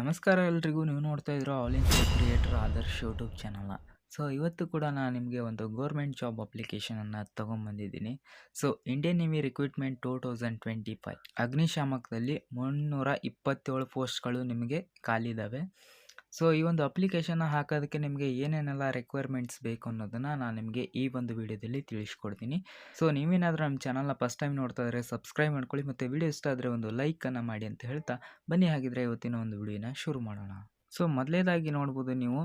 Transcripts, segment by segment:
ನಮಸ್ಕಾರ ಎಲ್ರಿಗೂ. ನೀವು ನೋಡ್ತಾ ಇದ್ರು all in creator Adarsh YouTube ಚಾನಲ್ನ ಸೊ ಇವತ್ತು ಕೂಡ ನಾನು ನಿಮಗೆ ಒಂದು ಗೌರ್ಮೆಂಟ್ ಜಾಬ್ ಅಪ್ಲಿಕೇಶನನ್ನು ತೊಗೊಂಬಂದಿದ್ದೀನಿ. So Indian Navy recruitment two thousand twenty five ಅಗ್ನಿಶಾಮಕದಲ್ಲಿ ಮುನ್ನೂರ ಇಪ್ಪತ್ತೇಳು ಪೋಸ್ಟ್ಗಳು ನಿಮಗೆ ಖಾಲಿದಾವೆ ಸೊ, ಈ ಒಂದು ಅಪ್ಲಿಕೇಶನ್ನ ಹಾಕೋದಕ್ಕೆ ನಿಮಗೆ ಏನೇನೆಲ್ಲ ರಿಕ್ವೈರ್ಮೆಂಟ್ಸ್ ಬೇಕು ಅನ್ನೋದನ್ನು ನಾನು ನಿಮಗೆ ಈ ಒಂದು ವಿಡಿಯೋದಲ್ಲಿ ತಿಳಿಸ್ಕೊಡ್ತೀನಿ. ಸೊ, ನೀವೇನಾದರೂ ನಮ್ಮ ಚಾನಲ್ನ ಫಸ್ಟ್ ಟೈಮ್ ನೋಡ್ತಾ ಇದ್ದರೆ ಸಬ್ಸ್ಕ್ರೈಬ್ ಮಾಡ್ಕೊಳ್ಳಿ ಮತ್ತು ವಿಡಿಯೋ ಇಷ್ಟ ಆದರೆ ಒಂದು ಲೈಕನ್ನು ಮಾಡಿ ಅಂತ ಹೇಳ್ತಾ ಬನ್ನಿ ಹಾಗಿದ್ರೆ ಇವತ್ತಿನ ಒಂದು ವಿಡಿಯೋನ ಶುರು ಮಾಡೋಣ. ಸೊ, ಮೊದಲೇದಾಗಿ ನೋಡ್ಬೋದು ನೀವು,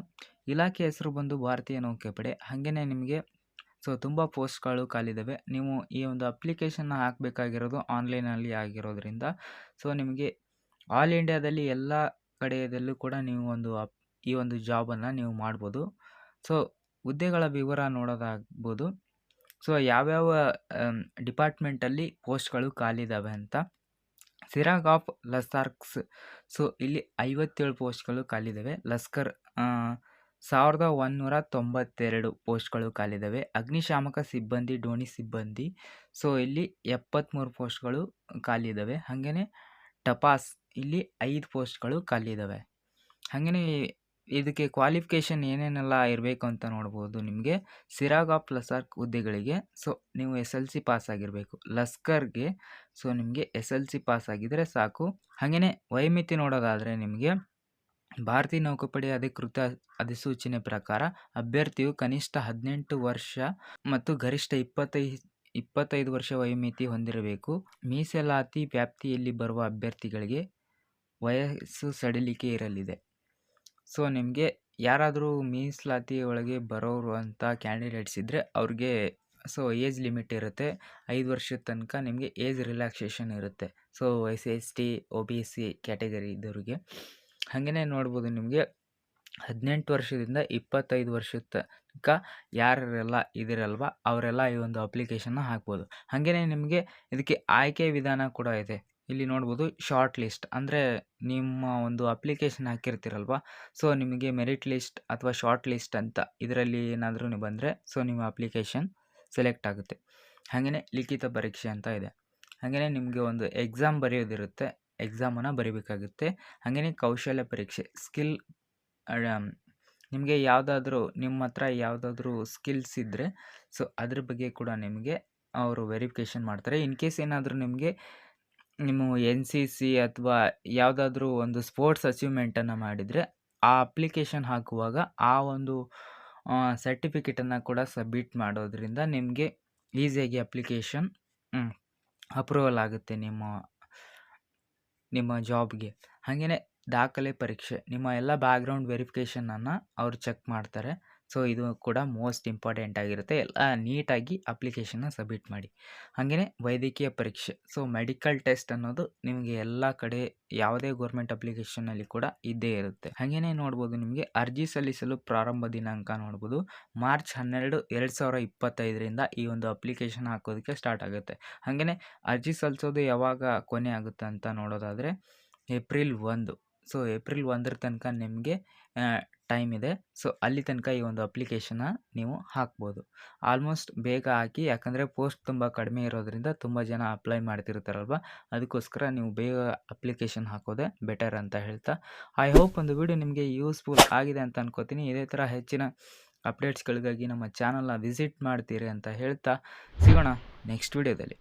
ಇಲಾಖೆ ಹೆಸರು ಬಂದು ಭಾರತೀಯ ನೌಕೆಪಡೆ ಹಾಗೆಯೇ ನಿಮಗೆ, ಸೊ, ತುಂಬ ಪೋಸ್ಟ್ಗಳು ಕಾಲಿದ್ದಾವೆ ನೀವು ಈ ಒಂದು ಅಪ್ಲಿಕೇಶನ್ನ ಹಾಕಬೇಕಾಗಿರೋದು ಆನ್ಲೈನಲ್ಲಿ ಆಗಿರೋದ್ರಿಂದ, ಸೊ, ನಿಮಗೆ ಆಲ್ ಇಂಡಿಯಾದಲ್ಲಿ ಎಲ್ಲ ಕಡೆಯದಲ್ಲೂ ಕೂಡ ನೀವು ಒಂದು ಈ ಒಂದು ಜಾಬನ್ನು ನೀವು ಮಾಡ್ಬೋದು. ಸೊ, ಹುದ್ದೆಗಳ ವಿವರ ನೋಡೋದಾಗ್ಬೋದು. ಸೊ, ಯಾವ್ಯಾವ ಡಿಪಾರ್ಟ್ಮೆಂಟಲ್ಲಿ ಪೋಸ್ಟ್ಗಳು ಖಾಲಿದಾವೆ ಅಂತ. ಸಿರಾಗ್ ಆಫ್ ಲಸಾರ್ಕ್ಸ್ ಸೊ, ಇಲ್ಲಿ ಐವತ್ತೇಳು ಪೋಸ್ಟ್ಗಳು ಖಾಲಿದ್ದಾವೆ ಲಸ್ಕರ್ ಸಾವಿರದ ಒಂದುನೂರ ತೊಂಬತ್ತೆರಡು ಪೋಸ್ಟ್ಗಳು ಖಾಲಿದ್ದಾವೆ ಅಗ್ನಿಶಾಮಕ ಸಿಬ್ಬಂದಿ ಡೋಣಿ ಸಿಬ್ಬಂದಿ. ಸೊ, ಇಲ್ಲಿ ಎಪ್ಪತ್ತ್ಮೂರು ಪೋಸ್ಟ್ಗಳು ಖಾಲಿ ಇದ್ದಾವೆ ಹಾಗೆಯೇ ಟಪಾಸ್ ಇಲ್ಲಿ ಐದು ಪೋಸ್ಟ್ಗಳು ಖಾಲಿ ಇದ್ದಾವೆ ಹಾಗೆಯೇ ಇದಕ್ಕೆ ಕ್ವಾಲಿಫಿಕೇಷನ್ ಏನೇನೆಲ್ಲ ಇರಬೇಕು ಅಂತ ನೋಡ್ಬೋದು ನಿಮಗೆ. ಸಿರಾಗ ಪ್ಲಸ್ ಲಸಾರ್ಕ್ ಹುದ್ದೆಗಳಿಗೆ, ಸೊ ನೀವು ಎಸ್ ಎಲ್ ಸಿ ಪಾಸ್ ಆಗಿರಬೇಕು ಲಸ್ಕರ್ಗೆ, ಸೊ ನಿಮಗೆ ಎಸ್ ಎಲ್ ಸಿ ಪಾಸ್ ಆಗಿದ್ದರೆ ಸಾಕು. ಹಾಗೆಯೇ ವೈಮಿತಿ ನೋಡೋದಾದರೆ ನಿಮಗೆ ಭಾರತೀಯ ನೌಕಾಪಡೆ ಅಧಿಕೃತ ಅಧಿಸೂಚನೆ ಪ್ರಕಾರ ಅಭ್ಯರ್ಥಿಯು ಕನಿಷ್ಠ ಹದಿನೆಂಟು ವರ್ಷ ಮತ್ತು ಗರಿಷ್ಠ ಇಪ್ಪತ್ತೈದು ಇಪ್ಪತ್ತೈದು ವರ್ಷ ವಯೋಮಿತಿ ಹೊಂದಿರಬೇಕು. ಮೀಸಲಾತಿ ವ್ಯಾಪ್ತಿಯಲ್ಲಿ ಬರುವ ಅಭ್ಯರ್ಥಿಗಳಿಗೆ ವಯಸ್ಸು ಸಡಿಲಿಕೆ ಇರಲಿದೆ. ಸೊ, ನಿಮಗೆ ಯಾರಾದರೂ ಮೀಸಲಾತಿ ಒಳಗೆ ಬರೋರು ಅಂತ ಕ್ಯಾಂಡಿಡೇಟ್ಸ್ ಇದ್ದರೆ ಅವ್ರಿಗೆ, ಸೊ ಏಜ್ ಲಿಮಿಟ್ ಇರುತ್ತೆ. ಐದು ವರ್ಷದ ತನಕ ನಿಮಗೆ ಏಜ್ ರಿಲ್ಯಾಕ್ಸೇಷನ್ ಇರುತ್ತೆ. So, S S, T O B C category ಇದ್ದವ್ರಿಗೆ. ಹಾಗೆಯೇ ನೋಡ್ಬೋದು ನಿಮಗೆ, ಹದಿನೆಂಟು ವರ್ಷದಿಂದ ಇಪ್ಪತ್ತೈದು ವರ್ಷದ ತನಕ ಯಾರೆಲ್ಲ ಇದಿರಲ್ವ ಅವರೆಲ್ಲ ಈ ಒಂದು ಅಪ್ಲಿಕೇಶನ್ನ ಹಾಕ್ಬೋದು. ಹಾಗೆಯೇ ನಿಮಗೆ ಇದಕ್ಕೆ ಆಯ್ಕೆ ವಿಧಾನ ಕೂಡ ಇದೆ. ಇಲ್ಲಿ ನೋಡ್ಬೋದು ಶಾರ್ಟ್ ಲಿಸ್ಟ್ ಅಂದರೆ ನಿಮ್ಮ ಒಂದು ಅಪ್ಲಿಕೇಶನ್ ಹಾಕಿರ್ತೀರಲ್ವ? ಸೊ ನಿಮಗೆ ಮೆರಿಟ್ ಲಿಸ್ಟ್ ಅಥವಾ ಶಾರ್ಟ್ ಲಿಸ್ಟ್ ಅಂತ ಇದರಲ್ಲಿ ಏನಾದರೂ ನೀವು ಬಂದರೆ ಸೊ ನಿಮ್ಮ ಅಪ್ಲಿಕೇಶನ್ ಸೆಲೆಕ್ಟ್ ಆಗುತ್ತೆ. ಹಾಗೆಯೇ ಲಿಖಿತ ಪರೀಕ್ಷೆ ಅಂತ ಇದೆ. ಹಾಗೆಯೇ ನಿಮಗೆ ಒಂದು ಎಕ್ಸಾಮ್ ಬರೆಯೋದಿರುತ್ತೆ ಎಕ್ಸಾಮನ್ನು ಬರೀಬೇಕಾಗುತ್ತೆ. ಹಾಗೆಯೇ ಕೌಶಲ್ಯ ಪರೀಕ್ಷೆ ಸ್ಕಿಲ್ ನಿಮಗೆ ಯಾವುದಾದ್ರೂ, ನಿಮ್ಮ ಹತ್ರ ಯಾವುದಾದ್ರೂ ಸ್ಕಿಲ್ಸ್ ಇದ್ದರೆ ಸೊ ಅದ್ರ ಬಗ್ಗೆ ಕೂಡ ನಿಮಗೆ ಅವರು ವೆರಿಫಿಕೇಷನ್ ಮಾಡ್ತಾರೆ. ಇನ್ ಕೇಸ್ ಏನಾದರೂ ನಿಮಗೆ ನಿಮ್ಮ ಎನ್ ಸಿ ಸಿ ಅಥವಾ ಯಾವುದಾದ್ರೂ ಒಂದು ಸ್ಪೋರ್ಟ್ಸ್ ಅಚೀವ್ಮೆಂಟನ್ನು ಮಾಡಿದರೆ, ಆ ಅಪ್ಲಿಕೇಶನ್ ಹಾಕುವಾಗ ಆ ಒಂದು ಸರ್ಟಿಫಿಕೇಟನ್ನು ಕೂಡ ಸಬ್ಮಿಟ್ ಮಾಡೋದ್ರಿಂದ ನಿಮಗೆ ಈಸಿಯಾಗಿ ಅಪ್ಲಿಕೇಶನ್ ಅಪ್ರೂವಲ್ ಆಗುತ್ತೆ ನಿಮ್ಮ ನಿಮ್ಮ ಜಾಬ್ಗೆ ಹಾಗೆಯೇ ದಾಖಲೆ ಪರೀಕ್ಷೆ, ನಿಮ್ಮ ಎಲ್ಲ ಬ್ಯಾಕ್ಗ್ರೌಂಡ್ ವೆರಿಫಿಕೇಷನನ್ನು ಅವರು ಚೆಕ್ ಮಾಡ್ತಾರೆ. ಸೊ, ಇದು ಕೂಡ ಮೋಸ್ಟ್ ಇಂಪಾರ್ಟೆಂಟ್ ಆಗಿರುತ್ತೆ. ಎಲ್ಲ ನೀಟಾಗಿ ಅಪ್ಲಿಕೇಶನ್ನ ಸಬ್ಮಿಟ್ ಮಾಡಿ. ಹಾಗೆಯೇ ವೈದ್ಯಕೀಯ ಪರೀಕ್ಷೆ. ಸೊ, ಮೆಡಿಕಲ್ ಟೆಸ್ಟ್ ಅನ್ನೋದು ನಿಮಗೆ ಎಲ್ಲ ಕಡೆ ಯಾವುದೇ ಗೌರ್ಮೆಂಟ್ ಅಪ್ಲಿಕೇಶನಲ್ಲಿ ಕೂಡ ಇದ್ದೇ ಇರುತ್ತೆ. ಹಾಗೆಯೇ ನೋಡ್ಬೋದು ನಿಮಗೆ ಅರ್ಜಿ ಸಲ್ಲಿಸಲು ಪ್ರಾರಂಭ ದಿನಾಂಕ ನೋಡ್ಬೋದು. ಮಾರ್ಚ್ ಹನ್ನೆರಡು ಎರಡು ಸಾವಿರ ಇಪ್ಪತ್ತೈದರಿಂದ ಈ ಒಂದು ಅಪ್ಲಿಕೇಶನ್ ಹಾಕೋದಕ್ಕೆ ಸ್ಟಾರ್ಟ್ ಆಗುತ್ತೆ. ಹಾಗೆಯೇ ಅರ್ಜಿ ಸಲ್ಲಿಸೋದು ಯಾವಾಗ ಕೊನೆ ಆಗುತ್ತೆ ಅಂತ ನೋಡೋದಾದರೆ ಏಪ್ರಿಲ್ ಒಂದು. ಸೊ, ಏಪ್ರಿಲ್ ಒಂದರ ತನಕ ನಿಮಗೆ ಟೈಮ್ ಇದೆ. ಸೊ, ಅಲ್ಲಿ ತನಕ ಈ ಒಂದು ಅಪ್ಲಿಕೇಶನ್ನ ನೀವು ಹಾಕ್ಬೋದು. ಆಲ್ಮೋಸ್ಟ್ ಬೇಗ ಹಾಕಿ, ಯಾಕಂದರೆ ಪೋಸ್ಟ್ ತುಂಬ ಕಡಿಮೆ ಇರೋದ್ರಿಂದ ತುಂಬ ಜನ ಅಪ್ಲೈ ಮಾಡ್ತಿರ್ತಾರಲ್ವ? ಅದಕ್ಕೋಸ್ಕರ ನೀವು ಬೇಗ ಅಪ್ಲಿಕೇಶನ್ ಹಾಕೋದೇ ಬೆಟರ್ ಅಂತ ಹೇಳ್ತಾ. ಐ ಹೋಪ್ ಒಂದು ವಿಡಿಯೋ ನಿಮಗೆ ಯೂಸ್ಫುಲ್ ಆಗಿದೆ ಅಂತ ಅನ್ಕೋತೀನಿ. ಇದೇ ಥರ ಹೆಚ್ಚಿನ ಅಪ್ಡೇಟ್ಸ್ಗಳಿಗಾಗಿ ನಮ್ಮ ಚಾನಲ್ನ ವಿಸಿಟ್ ಮಾಡ್ತೀರಿ ಅಂತ ಹೇಳ್ತಾ. ಸಿಗೋಣ ನೆಕ್ಸ್ಟ್ ವಿಡಿಯೋದಲ್ಲಿ.